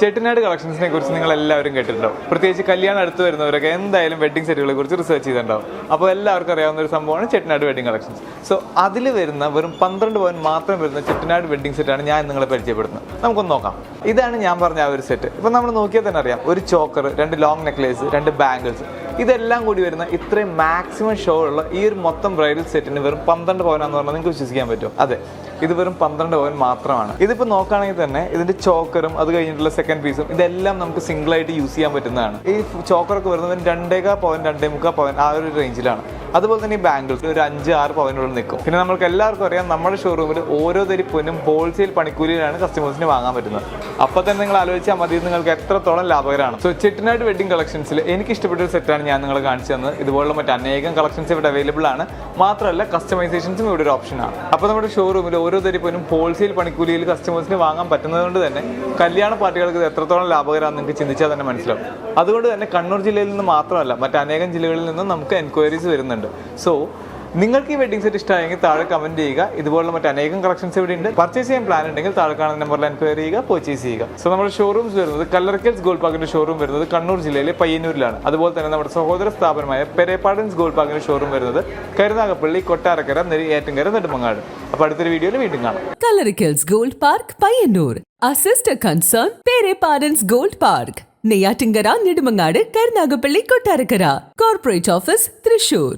ചെട്ടിനാട് കളക്ഷൻസിനെ കുറിച്ച് നിങ്ങൾ എല്ലാവരും കേട്ടിട്ടുണ്ടാവും. പ്രത്യേകിച്ച് കല്യാണം അടുത്ത് വരുന്നവരൊക്കെ എന്തായാലും വെഡിങ് സെറ്റുകളെ കുറിച്ച് റിസർച്ച് ചെയ്തിട്ടുണ്ടാവും. അപ്പോൾ എല്ലാവർക്കും അറിയാവുന്ന ഒരു സംഭവമാണ് ചെട്ടിനാട് വെഡിങ് കളക്ഷൻസ് സോ അതിൽ വരുന്ന വെറും പന്ത്രണ്ട് പവൻ മാത്രം വരുന്ന ചെട്ടിനാട് വെഡിങ് സെറ്റാണ് ഞാൻ നിങ്ങളെ പരിചയപ്പെടുന്നത് നമുക്കൊന്ന് നോക്കാം. ഇതാണ് ഞാൻ പറഞ്ഞ ആ ഒരു സെറ്റ് ഇപ്പം നമ്മൾ നോക്കിയാൽ തന്നെ അറിയാം. ഒരു ചോക്കർ രണ്ട് ലോങ് നെക്ലേസ് രണ്ട് ബാംഗിൾസ് ഇതെല്ലാം കൂടി വരുന്ന ഇത്രയും മാക്സിമം ഷോ ഉള്ള ഈ ഒരു മൊത്തം ബ്രൈഡൽ സെറ്റിന് വെറും പന്ത്രണ്ട് പവനാന്ന് പറഞ്ഞാൽ നിങ്ങൾക്ക് വിശ്വസിക്കാൻ പറ്റും അതെ. ഇത് വെറും പന്ത്രണ്ട് പവൻ മാത്രമാണ്. ഇതിപ്പോൾ നോക്കുകയാണെങ്കിൽ തന്നെ ഇതിന്റെ ചോക്കറും അത് കഴിഞ്ഞിട്ടുള്ള സെക്കൻഡ് പീസും ഇതെല്ലാം നമുക്ക് സിംഗിൾ ആയിട്ട് യൂസ് ചെയ്യാൻ പറ്റുന്നതാണ്. ഈ ചോക്കറൊക്കെ വരുന്നത് രണ്ടേകാ പവൻ രണ്ടേ മുക്കാൽ പവൻ ആ ഒരു റേഞ്ചിലാണ് അതുപോലെ തന്നെ ഈ ബാംഗിൾസ് ഒരു അഞ്ച് ആറ് പവനുള്ളിൽ നിൽക്കും. പിന്നെ നമുക്ക് എല്ലാവർക്കും അറിയാം നമ്മുടെ ഷോറൂമിൽ ഓരോ പൊന്നും ഹോൾസെയിൽ പണിക്കൂലിയിലാണ് കസ്റ്റമേഴ്സിന് വാങ്ങാൻ പറ്റുന്നത്. അപ്പോൾ തന്നെ നിങ്ങൾ ആലോചിച്ചാൽ മതി നിങ്ങൾക്ക് എത്രത്തോളം ലാഭകരമാണ്. സോ ചെട്ടിനാട് വെഡിങ് കളക്ഷൻസിൽ എനിക്ക് ഇഷ്ടപ്പെട്ട ഒരു സെറ്റാണ് ഞാൻ നിങ്ങളെ കാണിച്ചു തന്നത്. ഇതുപോലുള്ള മറ്റ് അനേകം കളക്ഷൻസ് ഇവിടെ അവൈലബിൾ ആണ്. മാത്രമല്ല കസ്റ്റമൈസേഷൻസും ഇവിടെ ഒരു ഓപ്ഷനാണ് അപ്പോൾ നമ്മുടെ ഷോറൂമിൽ ഓരോ പൊന്നും ഹോൾസെയിൽ പണിക്കൂലിയിൽ കസ്റ്റമേഴ്സിന് വാങ്ങാൻ പറ്റുന്നതുകൊണ്ട് തന്നെ കല്യാണ പാർട്ടികൾക്ക് ഇത് എത്രത്തോളം ലാഭകരമാണെന്ന് നിങ്ങൾക്ക് ചിന്തിച്ചാൽ തന്നെ മനസ്സിലാവും. അതുകൊണ്ട് തന്നെ കണ്ണൂർ ജില്ലയിൽ നിന്ന് മാത്രമല്ല മറ്റനേകം ജില്ലകളിൽ നിന്നും നമുക്ക് എൻക്വയറീസ് വരുന്നുണ്ട്. സോ നിങ്ങൾക്ക് ഈ വെഡിങ് സെറ്റ് ഇഷ്ടമായെങ്കിൽ താഴെ കമന്റ് ചെയ്യുക. ഇതുപോലുള്ള മറ്റ് അനേകം കളക്ഷൻസ് ഇവിടെ ഉണ്ട് പർച്ചേസ് ചെയ്യാൻ പ്ലാൻ ഉണ്ടെങ്കിൽ താഴെ കാണുന്ന നമ്പറിൽ എൻക്വയറി ചെയ്യുക പർച്ചേസ് ചെയ്യുക. സോ നമ്മുടെ ഷോറൂംസ് വരുന്നത് കല്ലറക്കൽസ് ഗോൾഡ് പാർക്കിന്റെ ഷോറൂം വരുന്നത് കണ്ണൂർ ജില്ലയിലെ പയ്യന്നൂരിലാണ്. അതുപോലെ തന്നെ നമ്മുടെ സഹോദര സ്ഥാപനമായ പെരേപ്പാടൻസ് ഗോൾഡ് പാർക്കിന്റെ ഷോറൂം വരുന്നത് കരുനാഗപ്പള്ളി കൊട്ടാരക്കര നെരി ഏറ്റുങ്കര നെടുമങ്ങാട്. അപ്പോൾ അടുത്തൊരു വീഡിയോയിൽ വീണ്ടും കാണാം. Kallarackals gold park Payyanur. Sister concern Perepadans gold park. Neyyattinkara Nedumangad Karunagappally Kottarakkara. Corporate office Thrissur.